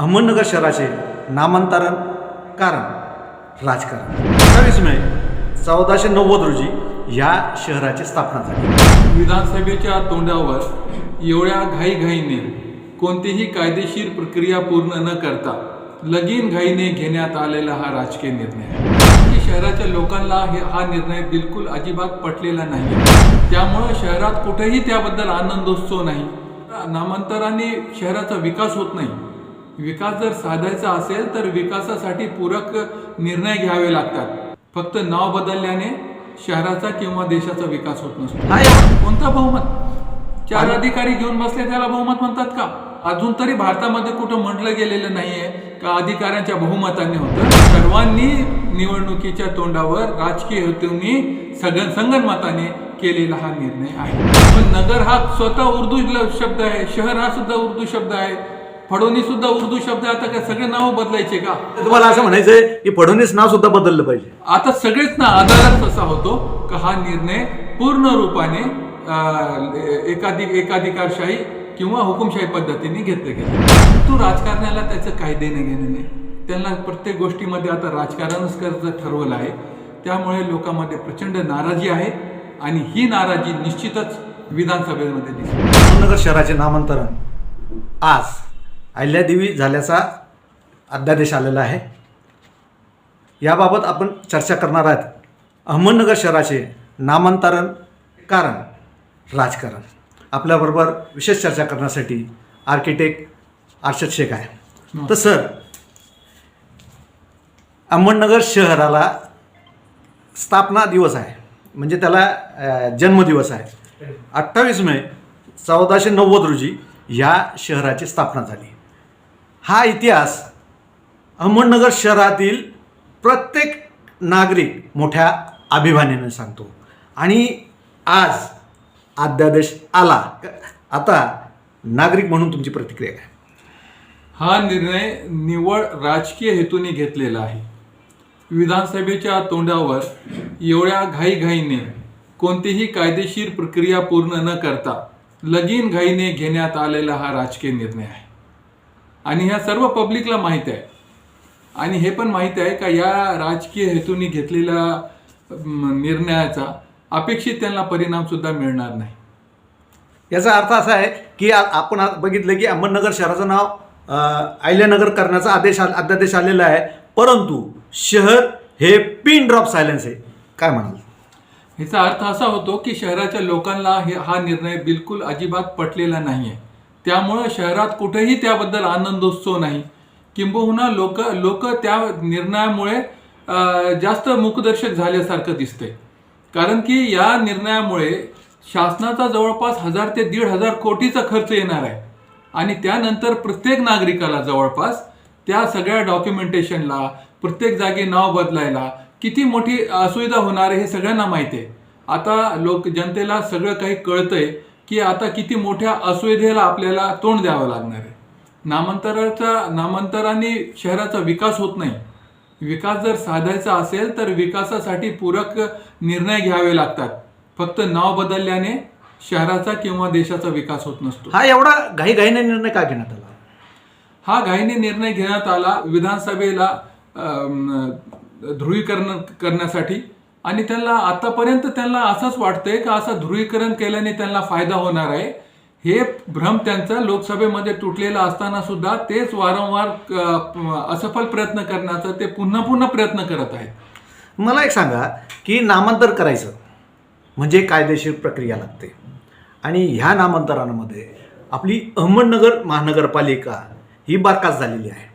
अहमदनगर शहराचे नामांतरण कारण राजकारण. अठ्ठावीस मे चौदाशे नव्वद रोजी या शहराची स्थापना झाली. विधानसभेच्या तोंडावर एवढ्या घाईघाईने कोणतीही कायदेशीर प्रक्रिया पूर्ण न करता लगीन घाईने घेण्यात आलेला हा राजकीय निर्णय. आहे शहराच्या लोकांना हे हा निर्णय बिलकुल अजिबात पटलेला नाही त्यामुळं शहरात कुठेही त्याबद्दल आनंदोत्सव नाही. नामांतराने शहराचा विकास होत नाही. विकास जर साधायचा असेल तर विकासासाठी पूरक निर्णय घ्यावे लागतात. फक्त नाव बदलल्याने शहराचा किंवा देशाचा विकास होत नसतो. हा कोणता बहुमत? चार अधिकारी घेऊन बसले त्याला बहुमत म्हणतात का? अजून तरी भारतामध्ये कुठं म्हटलं गेलेलं नाहीये का अधिकाऱ्यांच्या बहुमताने होतं? सर्वांनी निवडणुकीच्या तोंडावर राजकीय हेतूंनी सगळं संगनमताने केलेला हा निर्णय आहे. पण नगर हा स्वतः उर्दू शब्द आहे शहर हा सुद्धा उर्दू शब्द आहे. फडोनी सुद्धा उर्दू शब्द. आता काय सगळे नाव बदलायचे का? तुम्हाला असं म्हणायचंय की फडणवीस नाव सुद्धा बदललं पाहिजे. आता सगळेच ना आधारच असा होतो का हा निर्णय पूर्ण रूपाने अं, एकाधिक एकाधिकारशाही किंवा हुकुमशाही पद्धतीने घेतले गेले. तू राजकारण्याला त्याचं काय देणं घेणं नाही. त्यांना प्रत्येक गोष्टीमध्ये आता राजकारणच करायचं ठरवलं आहे. त्यामुळे लोकांमध्ये प्रचंड नाराजी आहे आणि ही नाराजी निश्चितच विधानसभेमध्ये दिसते अहमदनगर शहराचे नामांतरण आज. अहिल्यादेवी झाल्याचा अध्यादेश आलेला आहे. याबाबत आपण चर्चा करणार आहात. अहमदनगर शहराचे नामांतरण कारण राजकारण. आपल्याबरोबर विशेष चर्चा करण्यासाठी आर्किटेक्ट अर्षद शेख आहे. तर सर अहमदनगर शहराला स्थापना दिवस आहे. म्हणजे त्याला जन्मदिवस आहे. अठ्ठावीस मे चौदाशे नव्वद रोजी या शहराची स्थापना झाली. हा इतिहास अहमदनगर शहरातील प्रत्येक नागरिक मोठ्या अभिमानाने सांगतो. आणि आज अध्यादेश आला. आता नागरिक म्हणून तुमची प्रतिक्रिया काय? हा निर्णय निव्वळ राजकीय हेतूने घेतलेला आहे. विधानसभेच्या तोंडावर एवढ्या घाईघाईने कोणतीही कायदेशीर प्रक्रिया पूर्ण न करता लगीन घाईने घेण्यात आलेला हा राजकीय निर्णय आहे. आणि ह्या सर्व पब्लिकला माहीत आहे. आणि हे पण माहीत आहे का या राजकीय हेतूने घेतलेल्या निर्णयाचा अपेक्षित त्यांना परिणाम सुद्धा मिळणार नाही. याचा अर्थ असा आहे की आपण बघितलं की अहमदनगर शहराचं नाव अ, अहिल्यानगर करण्याचा आदेश अध्यादेश आलेला आहे. परंतु शहर हे पिन ड्रॉप सायलेन्स आहे. काय म्हणाल? ह्याचा अर्थ असा होतो की शहराच्या लोकांना हे हा निर्णय बिलकुल अजिबात पटलेला नाही आहे त्यामुळं शहरात कुठेही त्याबद्दल आनंदोत्सव नाही. किंबहुना लोक लोक त्या निर्णयामुळे जास्त मुखदर्शक झाल्यासारखं दिसतंय. कारण की या निर्णयामुळे शासनाचा जवळपास हजार ते दीड हजार कोटीचा खर्च येणार आहे. आणि त्यानंतर प्रत्येक नागरिकाला जवळपास त्या सगळ्या डॉक्युमेंटेशनला प्रत्येक जागी नाव बदलायला किती मोठी असुविधा होणार आहे हे सगळ्यांना माहिती आहे. आता लोक जनतेला सगळं काही कळतंय. की आता किती मोठ्या असुविधेला आपल्याला तोंड द्यावं लागणार आहे. नामांतराचा नामांतराने शहराचा विकास होत नाही. विकास जर साधायचा असेल तर विकासासाठी पूरक निर्णय घ्यावे लागतात. फक्त नाव बदलल्याने शहराचा किंवा देशाचा विकास होत नसतो. हा एवढा घाईघाईने निर्णय का घेण्यात आला? हा घाईने निर्णय घेण्यात आला विधानसभेला ध्रुवीकरण करण्यासाठी. आणि त्यांना आतापर्यंत त्यांना असंच वाटतंय का असं ध्रुवीकरण केल्याने त्यांना फायदा होणार आहे? हे भ्रम त्यांचा लोकसभेमध्ये तुटलेला असताना सुद्धा तेच वारंवार असफल प्रयत्न करण्याचा ते पुन्हा पुन्हा प्रयत्न करत आहेत. मला एक सांगा की नामांतर करायचं म्हणजे कायदेशीर प्रक्रिया लागते. आणि ह्या नामांतरांमध्ये आपली अहमदनगर महानगरपालिका ही बारकास झालेली आहे.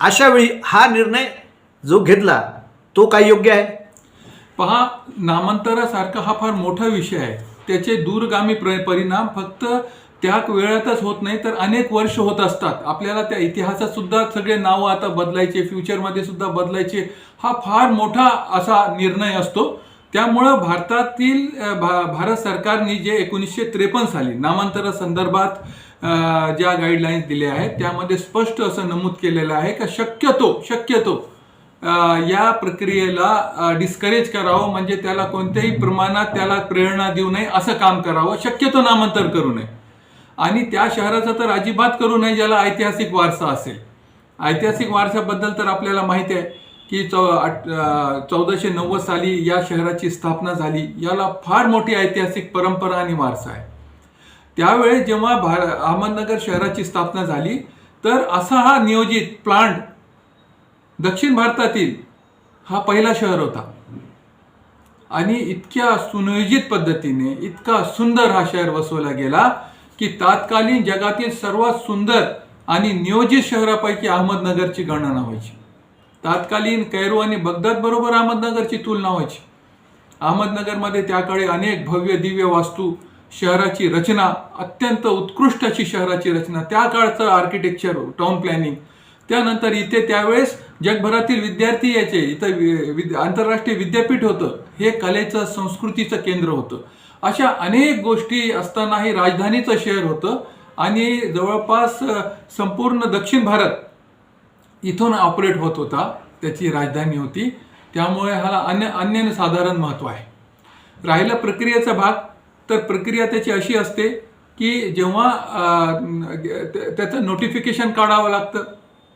अशावेळी हा निर्णय जो घेतला तो काय योग्य आहे? पहा नामांतरासारखा हा फार मोठा विषय आहे. त्याचे दूरगामी परिणाम फक्त त्या वेळातच होत नाही तर अनेक वर्ष होत असतात. आपल्याला त्या इतिहासात सुद्धा सगळे नावं आता बदलायचे फ्युचरमध्ये सुद्धा बदलायचे हा फार मोठा असा निर्णय असतो. त्यामुळं भारतातील भा भारत सरकारने जे एकोणीसशे त्रेपन्न साली नामांतरा संदर्भात ज्या गाईडलाईन्स दिल्या आहेत त्यामध्ये स्पष्ट असं नमूद केलेलं आहे का? शक्यतो शक्यतो. या प्रक्रियेला डिस्करेज करावं म्हणजे त्याला कोणत्याही प्रमाणात त्याला प्रेरणा देऊ नये असं काम करावं शक्यतो नामांतर करू नये. आणि त्या शहराचा तर अजिबात करू नये ज्याला ऐतिहासिक वारसा असेल. ऐतिहासिक वारशाबद्दल तर आपल्याला माहिती आहे की चौ चौदाशे नव्वद साली या शहराची स्थापना झाली. याला फार मोठी ऐतिहासिक परंपरा आणि वारसा आहे. त्यावेळेस जेव्हा भार अहमदनगर शहराची स्थापना झाली तर असा हा नियोजित प्लांट दक्षिण भारतातील हा पहिला शहर होता. आणि इतक्या सुनियोजित पद्धतीने इतका सुंदर हा शहर वसवला गेला की तात्कालीन जगातील सर्वात सुंदर आणि नियोजित शहरापैकी अहमदनगरची गणना व्हायची. तात्कालीन कैरो आणि बगदाद बरोबर अहमदनगरची तुलना व्हायची. अहमदनगरमध्ये त्याकडे अनेक भव्य दिव्य वास्तू शहराची रचना अत्यंत उत्कृष्ट अशी शहराची रचना त्या काळचं आर्किटेक्चर टाउन प्लॅनिंग त्यानंतर इथे त्यावेळेस जगभरातील विद्यार्थी यायचे इथं वि- आंतरराष्ट्रीय विद्यापीठ होतं. हे कलेचं संस्कृतीचं केंद्र होतं. अशा अनेक गोष्टी असतानाही राजधानीचं शहर होतं. आणि जवळपास संपूर्ण दक्षिण भारत इथून ऑपरेट होत होता. त्याची राजधानी होती. त्यामुळे ह्याला अन्य अन्यसाधारण महत्त्व आहे. राहिलं प्रक्रियेचा भाग. तर प्रक्रिया त्याची अशी असते की जेव्हा त्याचं नोटिफिकेशन काढावं लागतं.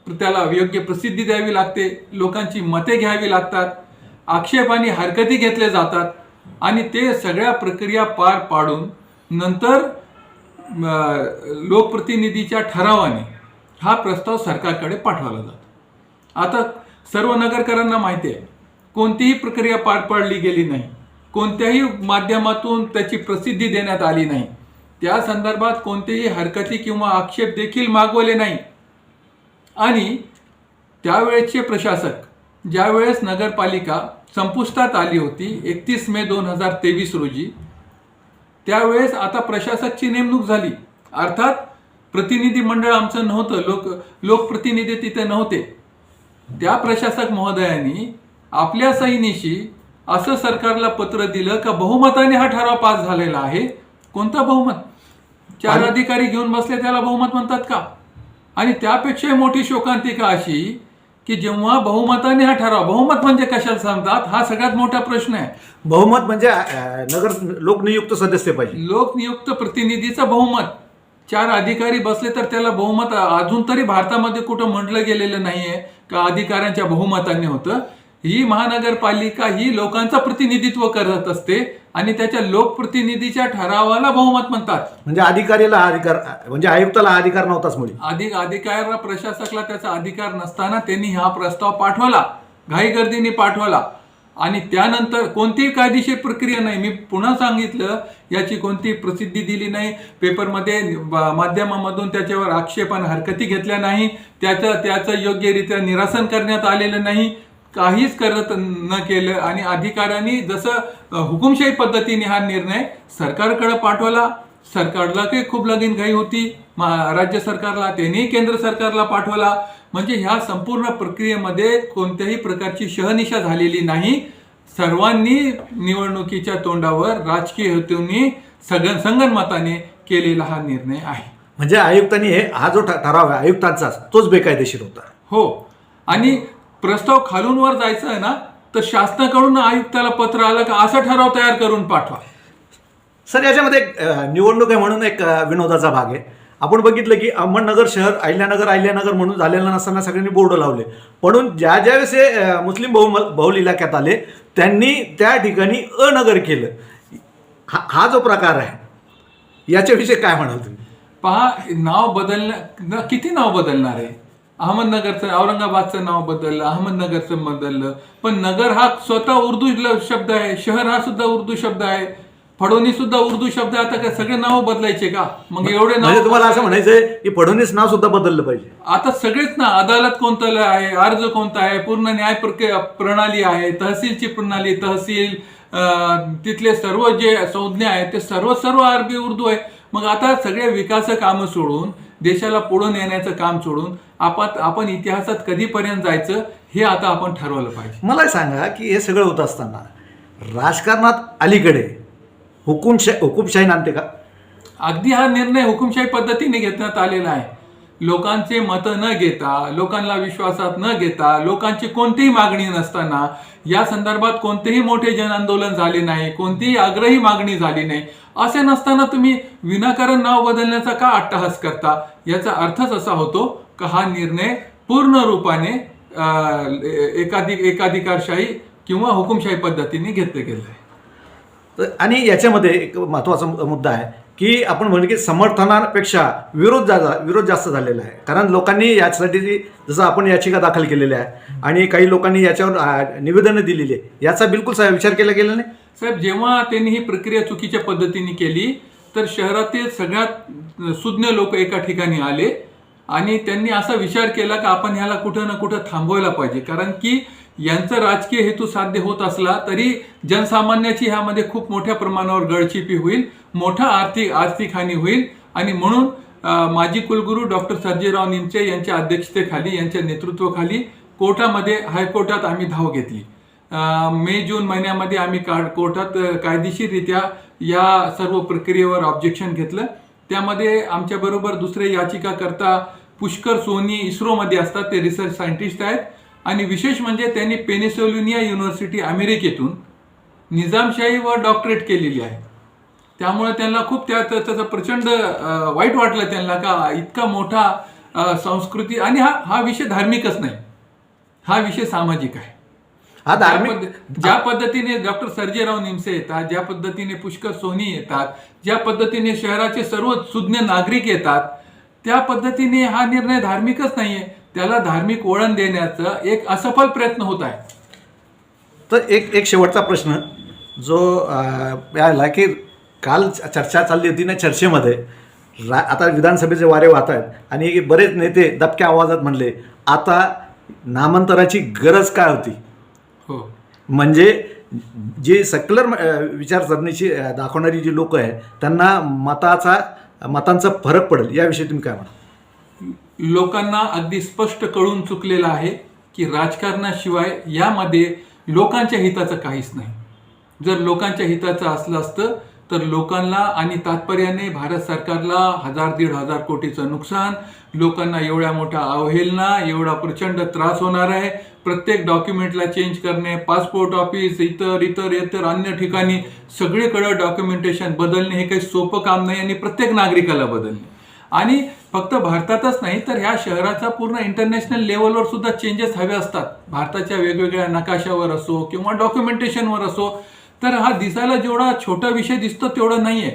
त्याला योग्य प्रसिद्धी द्यावी लागते लोकांची मते घ्यावी लागतात आक्षेप आणि हरकती घेतले जातात आणि ते सगळ्या प्रक्रिया पार पाडून नंतर लोकप्रतिनिधीच्या ठरावाने हा प्रस्ताव सरकारकडे पाठवला जातो. आता सर्व नगरकरांना माहिती आहे कोणतीही प्रक्रिया पार पाडली गेली नाही कोणत्याही माध्यमातून त्याची प्रसिद्धी देण्यात आली नाही त्या संदर्भात कोणतेही हरकती किंवा आक्षेप देखील मागवले नाही आणि त्यावेळेचे प्रशासक ज्यावेळेस नगरपालिका संपुष्टात आली होती एकतीस मे दोन हजार तेवीस रोजी त्यावेळेस आता प्रशासकची नेमणूक झाली. अर्थात प्रतिनिधी मंडळ आमचं नव्हतं लोक लोकप्रतिनिधी तिथे नव्हते. त्या प्रशासक महोदयांनी आपल्या सैनीशी असं सरकारला पत्र दिलं का बहुमताने हा ठराव पास झालेला आहे? कोणता बहुमत? चार अधिकारी घेऊन बसले त्याला बहुमत म्हणतात का? आणि त्यापेक्षा मोठी शोकांतिका अशी की जेव्हा बहुमताने हा ठराव बहुमत म्हणजे कशाला सांगतात? हा सगळ्यात मोठा प्रश्न आहे. बहुमत म्हणजे अं, नगर लोकनियुक्त सदस्य पाहिजे. लोकनियुक्त प्रतिनिधीचं बहुमत. चार अधिकारी बसले तर त्याला बहुमत अजून तरी भारतामध्ये कुठं म्हटलं गेलेलं नाहीये का अधिकाऱ्यांच्या बहुमताने होतं? ही महानगरपालिका ही लोकांचं प्रतिनिधित्व करत असते आणि त्याच्या लोकप्रतिनिधीच्या ठरावाला बहुमत म्हणतात. म्हणजे अधिकारीला हा अधिकार म्हणजे आयुक्ताला हा अधिकार नव्हताच मुळी अधिक अधिकार प्रशासकला त्याचा अधिकार नसताना त्यांनी हा प्रस्ताव पाठवला घाईगर्दीने पाठवला. आणि त्यानंतर कोणतीही कायदेशीर प्रक्रिया नाही. मी पुन्हा सांगितलं याची कोणती प्रसिद्धी दिली नाही. पेपरमध्ये माध्यमामधून त्याच्यावर आक्षेप आणि हरकती घेतल्या नाही. त्याचं त्याचं योग्यरित्या निरासन करण्यात आलेलं नाही. काहीच करत न केलं आणि अधिकाऱ्यांनी जसं हुकुमशाही पद्धतीने हा निर्णय सरकारकडे पाठवला. सरकारला काही खूप लगीन घाई होती. राज्य सरकारला त्यांनी केंद्र सरकारला पाठवला. म्हणजे ह्या संपूर्ण प्रक्रियेमध्ये कोणत्याही प्रकारची शहनिशा झालेली नाही. सर्वांनी निवडणुकीच्या तोंडावर राजकीय हेतूंनी सगळ्या संगनमताने केलेला हा निर्णय आहे. म्हणजे आयुक्तांनी हे हा जो ठराव आहे आयुक्तांचा तोच बेकायदेशीर होता. हो. आणि प्रस्ताव खालून वर जायचं आहे ना तर शासनाकडून आयुक्ताला पत्र आलं का असा ठराव तयार करून पाठवा. सर याच्यामध्ये निवडणूक आहे म्हणून एक विनोदाचा भाग आहे. आपण बघितलं की अहमदनगर शहर अहिल्यानगर अहिल्यानगर म्हणून झालेलं नसताना सगळ्यांनी बोर्ड लावले. म्हणून ज्या ज्या वेळेस हे मुस्लिम बहु बहुल इलाक्यात आले त्यांनी त्या ठिकाणी अनगर केलं. हा हा जो प्रकार आहे याच्याविषयी काय म्हणाल तुम्ही? पहा नाव बदलणं न- किती नाव बदलणार आहे? अहमदनगरचं औरंगाबादचं नाव बदललं अहमदनगरचं बदललं. पण नगर हा स्वतः उर्दू शब्द आहे शहर हा सुद्धा उर्दू शब्द आहे. फडवणी सुद्धा उर्दू शब्द आहे. आता काय सगळे नाव बदलायचे का? मग एवढे म्हणजे नाव तुम्हाला असं म्हणायचंय की फडणवीस नाव सुद्धा बदललं पाहिजे. आता सगळेच ना अदालत कोणतं आहे अर्ज कोणता आहे पूर्ण न्याय प्रक्रिया प्रणाली आहे तहसीलची प्रणाली तहसील तिथले सर्व जे संज्ञा आहेत ते सर्व सर्व अरबी उर्दू आहे. मग आता सगळे विकास कामं सोडून देशाला पुढं नेण्याचं काम सोडून आपण आपण इतिहासात कधीपर्यंत जायचं हे आता आपण ठरवलं पाहिजे. मला सांगा की हे सगळं होत असताना राजकारणात अलीकडे हुकुमशाही हुकुमशाही नांदते का? अगदी हा निर्णय हुकुमशाही पद्धतीने घेण्यात आलेला आहे. लोकांचे मतं न घेता लोकांना विश्वासात न घेता लोकांची कोणतीही मागणी नसताना या संदर्भात कोणतेही मोठे जन आंदोलन झाले नाही कोणतीही आग्रही मागणी झाली नाही. असे नसताना तुम्ही विनाकारण नाव बदलण्याचा का अट्टहास करता? याचा अर्थच असा होतो का हा निर्णय पूर्ण रूपाने एकाधिक एकाधिकारशाही किंवा हुकुमशाही पद्धतीने घेतलं गेलं. आहे तर आणि याच्यामध्ये एक महत्त्वाचा मुद्दा आहे. की आपण म्हणतो की समर्थनापेक्षा विरोध जा विरोध जास्त झालेला आहे. कारण लोकांनी यासाठी जसं आपण याचिका दाखल केलेल्या आहे आणि काही लोकांनी याच्यावर निवेदनं दिलेली आहे याचा बिलकुल साहेब विचार केला गेला नाही? साहेब जेव्हा त्यांनी ही प्रक्रिया चुकीच्या पद्धतीने केली तर शहरातील सगळ्यात सुज्ञ लोक एका ठिकाणी आले आणि त्यांनी असा विचार केला की आपण ह्याला कुठं ना कुठं थांबवायला पाहिजे. कारण की यांचा राजकीय हेतू साध्य होत असला तरी जनसामान्याची ह्यामध्ये खूप मोठ्या प्रमाणावर गळचिपी होईल मोठा आर्थिक आर्थिक हानी होईल. आणि म्हणून माजी कुलगुरू डॉक्टर सर्जेराव निमचे यांच्या अध्यक्षतेखाली यांच्या नेतृत्वाखाली कोर्टामध्ये हायकोर्टात आम्ही धाव घेतली. मे जून महिन्यामध्ये आम्ही का कोर्टात कायदेशीररित्या या सर्व प्रक्रियेवर ऑब्जेक्शन घेतलं. त्यामध्ये आमच्याबरोबर दुसरे याचिकाकर्ता पुष्कर सोनी इस्रोमध्ये असतात ते रिसर्च सायंटिस्ट आहेत. आणि विशेष म्हणजे त्यांनी पेनिसोलिनिया युनिव्हर्सिटी अमेरिकेतून निजामशाही व डॉक्टरेट केलेली आहे. त्यामुळे त्यांना खूप त्या त्या- त्याचं प्रचंड वाईट वाटलं त्यांना का इतका मोठा संस्कृती आणि हा हा विषय धार्मिकच नाही. हा विषय सामाजिक आहे. हा धार्मिक ज्या पद्धतीने डॉक्टर सर्जेराव निमसे येतात ज्या पद्धतीने पुष्कर सोनी येतात ज्या पद्धतीने शहराचे सर्व सुज्ञ नागरिक येतात त्या पद्धतीने हा निर्णय धार्मिकच नाहीये. त्याला धार्मिक वळण देण्याचा एक असफल प्रयत्न होत आहे. तर एक एक शेवटचा प्रश्न जो आला की काल चर्चा चालली होती ना चर्चेमध्ये रा आता विधानसभेचे वारे वाहत आहेत आणि बरेच नेते दबक्या आवाजात म्हणले आता नामांतराची गरज काय होती? हो. म्हणजे जे सेक्युलर विचारसरणीची दाखवणारी जी लोक आहे त्यांना मताचा मतांचा फरक पडेल याविषयी तुम्ही काय म्हणा लोकांना अगदी स्पष्ट कळून चुकलेलं आहे की राजकारणाशिवाय यामध्ये लोकांच्या हिताचं काहीच नाही. जर लोकांच्या हिताचं असलं असतं तर लोकांना आणि तात्पर्याने भारत सरकारला हजार दीड हजार कोटीचं नुकसान लोकांना एवढ्या मोठा अवहेलना एवढा प्रचंड त्रास होणार आहे. प्रत्येक डॉक्युमेंटला चेंज करणे पासपोर्ट ऑफिस इतर इतर इतर अन्य ठिकाणी सगळीकडं डॉक्युमेंटेशन बदलणे हे काही सोपं काम नाही आणि प्रत्येक नागरिकाला बदलणे. आणि फक्त भारतातच नाही तर ह्या शहराचा पूर्ण इंटरनॅशनल लेवलवर सुद्धा चेंजेस हवे असतात. भारताच्या वेगवेगळ्या नकाशावर असो किंवा डॉक्युमेंटेशनवर असो तर हा दिसायला जेवढा छोटा विषय दिसतो तेवढं नाही आहे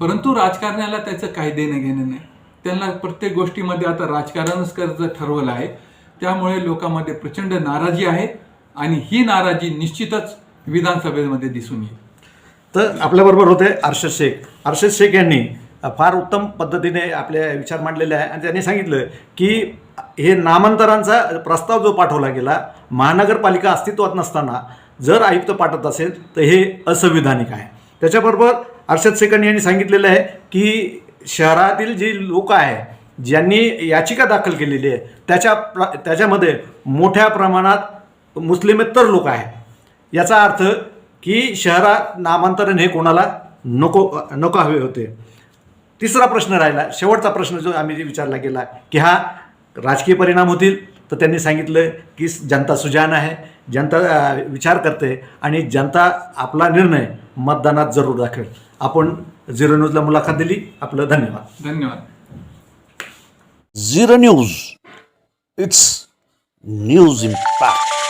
परंतु राजकारण्याला त्याचं काही देणं घेणं नाही. त्यांना प्रत्येक गोष्टीमध्ये आता राजकारणच करायचं ठरवलं आहे. त्यामुळे लोकांमध्ये प्रचंड नाराजी आहे आणि ही नाराजी निश्चितच विधानसभेमध्ये दिसून येईल. तर आपल्याबरोबर होते अर्षद शेख. अर्षद शेख यांनी फार उत्तम पद्धतीने आपले विचार मांडलेले आहे. आणि त्यांनी सांगितलं की हे नामांतरांचा प्रस्ताव जो पाठवला गेला महानगरपालिका अस्तित्वात नसताना जर आयुक्त पाठवत असेल तर हे असंविधानिक आहे. त्याच्याबरोबर अर्षद सेकंड यांनी सांगितलेलं आहे की शहरातील जी लोक आहे ज्यांनी याचिका दाखल केलेली आहे त्याच्या प्र त्याच्यामध्ये मोठ्या प्रमाणात मुस्लिमेतर लोक आहेत. याचा अर्थ की शहरात नामांतरण हे कोणाला नको नको हवे होते. तिसरा प्रश्न राहिला. शेवटचा प्रश्न जो आम्ही जे विचारला गेला की हा राजकीय परिणाम होतील तर त्यांनी सांगितलं की जनता सुजान आहे जनता विचार करते आणि जनता आपला निर्णय मतदानात जरूर दाखवेल. आपण झिरो न्यूजला मुलाखत दिली. आपलं धन्यवाद. धन्यवाद. Zero News. It's news impact.